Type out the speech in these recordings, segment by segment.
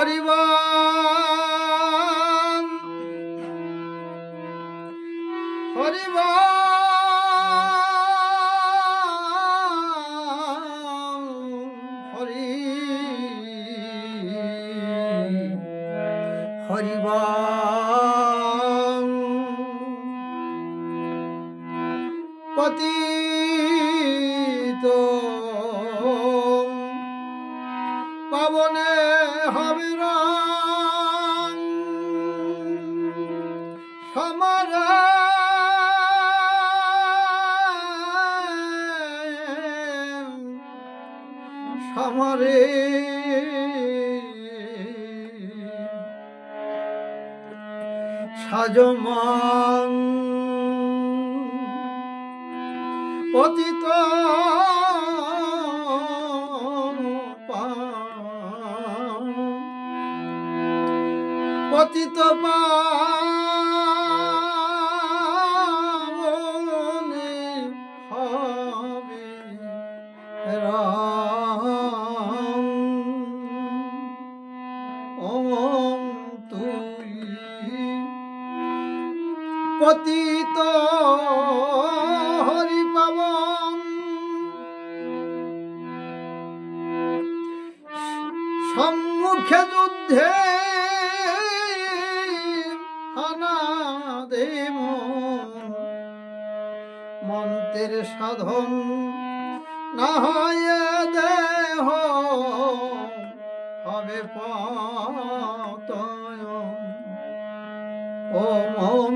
হরিবাম হরিবাম হরি হরিবাম পতিত সাজমান পতিত পতিত পাবনে দেব মন্ত্রের সাধন না হয় দেহ, হবে ও মন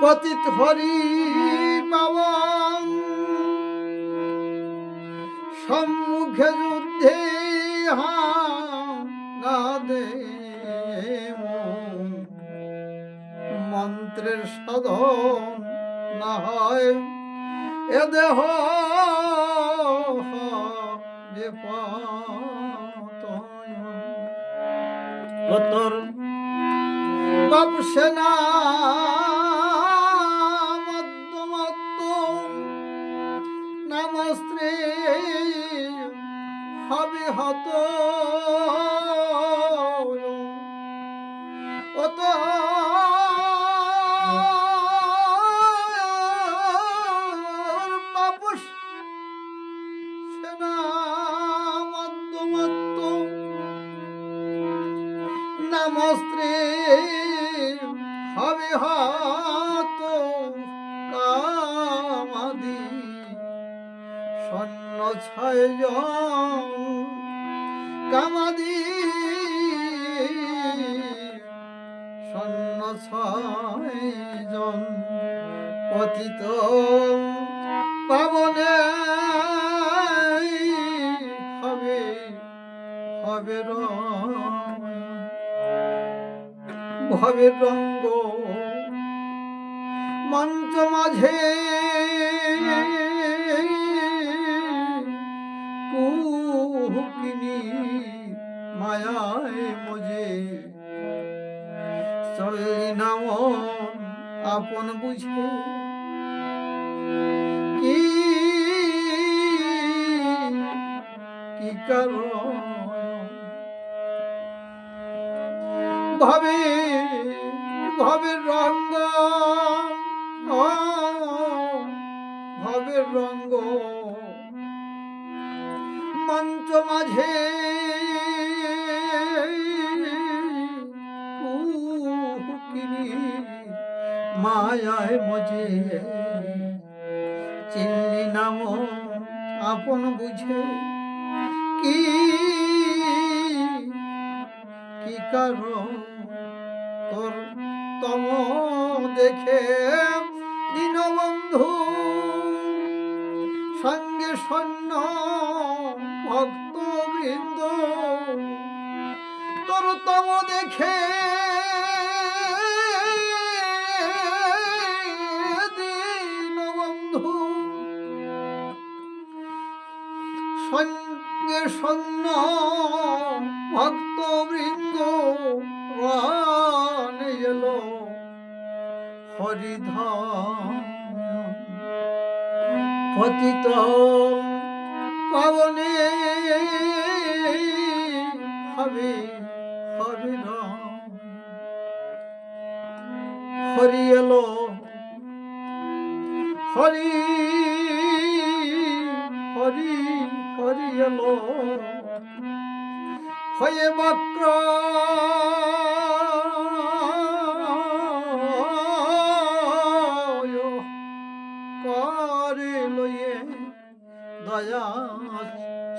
পতিত হরি পাবন সম্মুখে যুদ্ধে হা না দে। মন্ত্রের সাধন না হয় এ দেহ হবে পতয়। ও তোর বাপ সেনা নমস্ত্রে হবে হাত কামাদি। সন্ন ছয় কামাদি। সন্ন ছয় জন পতিত পাবনে। হবে হবে রং ভবের রঙ্গ। মঞ্চ মাঝে কুহুকিনি মায়ায় মজে। চললি নাম আপন বুঝে কি কি কারণ? ভাবে ভাবের রঙ্গ ভাবের রঙ্গ মঞ্চ মাঝে মায়ায় মজে। চিল্লি নাম আপন বুঝে। কি কি কারণ তোর তম দেখে দীনবন্ধু। সঙ্গে সৈন্য ভক্ত বৃন্দ তোর তম দেখে দীনবন্ধু। সঙ্গে সৈন্য ভক্ত বৃন্দ এলো। হরিধ পতিত পাবনে হবে হরিধ হরি এলো হরি হরি হরি এলো হয়ে বক্র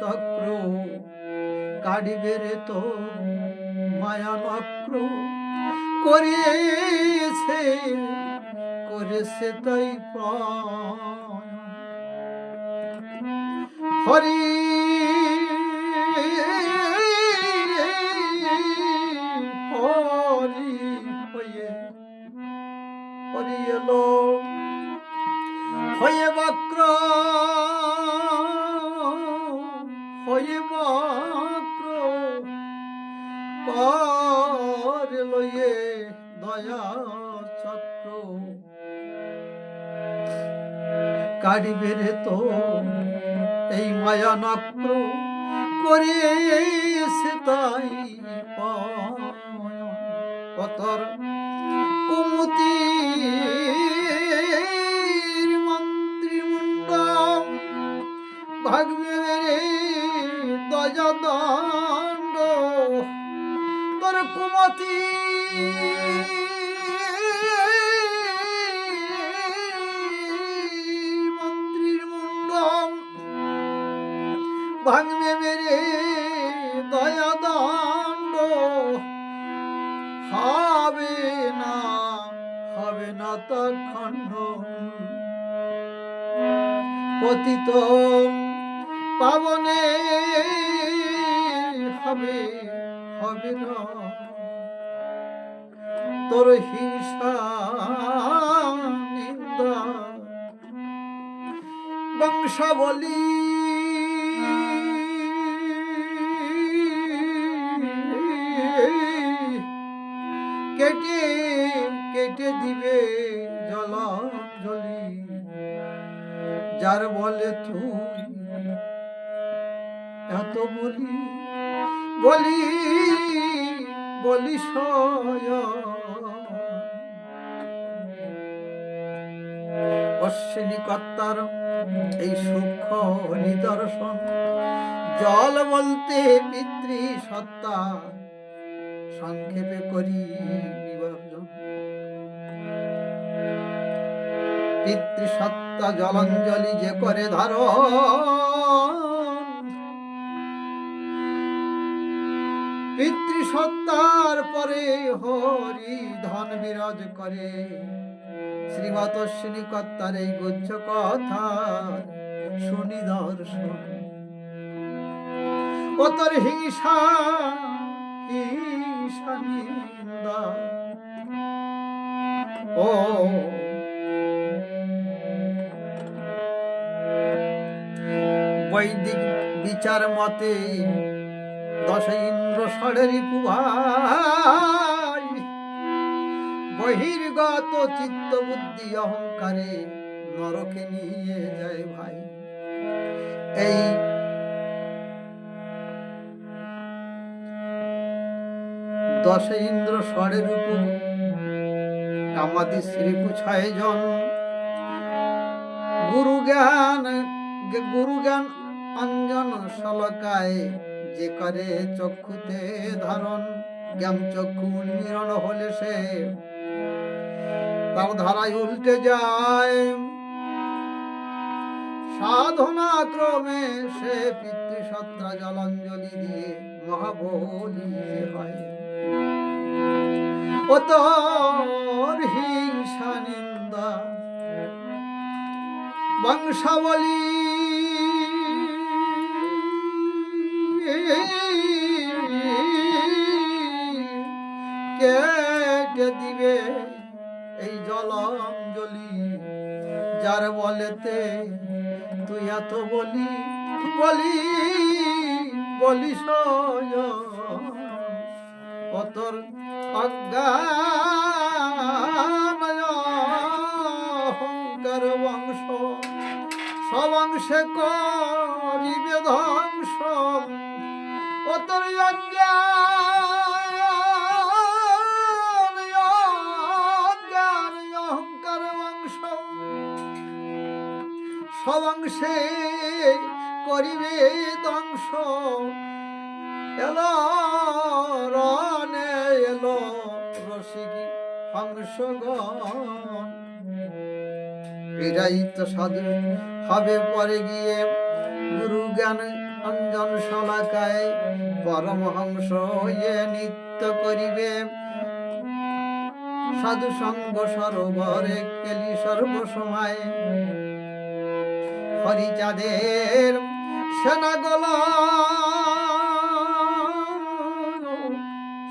চক্র কাড়িবে রে তো মায়া নক্র করিয়েছে করেছে তাই হরি কাড়িবে রে তো এই মায়া নক্র করিয়েছে তাই পতর মেরে দণ্ড। হবে না হবে না পতিত পাবনে হবে হবে না। তোর বংশাবলী বলি বলি অশ্বিনী কর্তার এই সূক্ষ্ম নিদর্শন, জল বলতে পিতৃ সত্তা সংক্ষেপে করি বিভাজন পিতৃসত্তা জলাঞ্জলি যে করে ধারণ পিতৃসত্তার পরে হরি ধন বিরাজ করে। শ্রীমত কর্তার এই গুচ্ছ কথা শুনি দর্শন। ও তোর হিংসা হিংসা নিন্দা। ও বৈদিক বিচার মতে দশ ষড়েরই পুভাই বহির্গত চিত্ত বুদ্ধি অহংকারে নরকে নিয়ে যায় ভাই। এই দশ ইন্দ্র ষড়ের উপর কামাদি শ্রীপু ছয় জন। গুরু জ্ঞান গুরু জ্ঞান অঞ্জন সলকায় যে করে চক্ষুতে ধারণ, জ্ঞান চক্ষু উন্মীলন হলে সে। তার ধারায় উল্টে যায়। সাধনা ক্রমে সে পিতৃসত্রা জলাঞ্জলি দিয়ে মহাবলী হয়। ও তোর হিংসা নিন্দা, বংশাবলী কেটে দিবে এই জলাঞ্জলি? যার বলেতে তুই এত বলি বলি বলি সয় অতর অজ্ঞান অহংকার বংশ সবংশে করিবে ধ্বংস। সবংশে করিবে ধ্বংস। এলো রনে এলো রসিকি হংসগণ। তো সাধু, হবে পরে গিয়ে গুরু জ্ঞান অঞ্জন শলাকায় পরমহংস ইয়ে নিত্য করিবে। সাধু সঙ্গ সরোবরে কেলি সর্বসময় হরিচাঁদের সেনাগল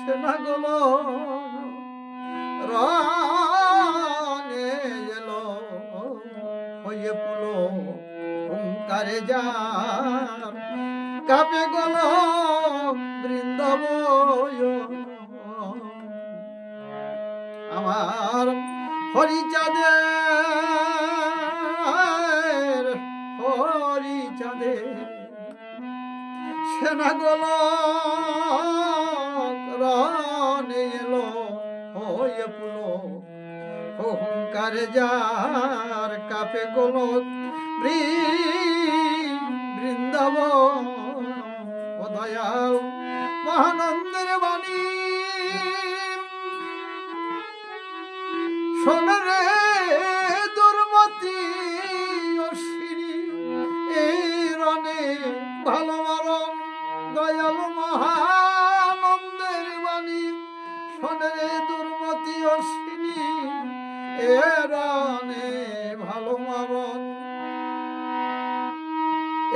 সেনাগল রানে এলো হয়ে পুলো হুঙ্কারে যার। কাপে গল বৃন্দাবয় আমার হরিচাঁদের হরিচাঁদের সেনাগল রনে এলো হয়ে পুলো। অহংকারে যার কাপে গোলক বৃন্দাব ও দয়াল মহানন্দের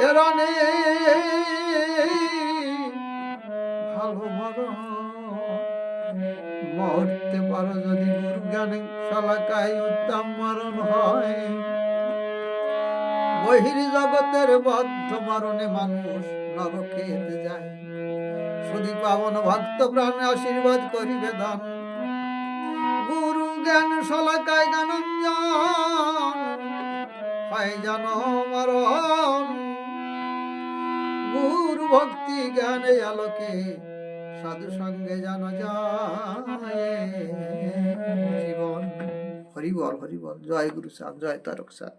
এ রনে ভালো মরণ মরতে পারো যদি গুরু জ্ঞানে শলাকায় উত্তম মরণ হয়। বহির জগতের বদ্ধ মরণে মানুষ নরকে যায়। শুধু পাবন ভক্ত প্রাণ আশীর্বাদ করিবে দান গুরু জ্ঞান শলাকায় জ্ঞানঞ্জন। হয় যেন মরণ। ভক্তি জ্ঞানে আলোকে সাধু সঙ্গে জান জীবন। হরিবল হরিবল জয় গুরু সাহ জয় তারক সাহ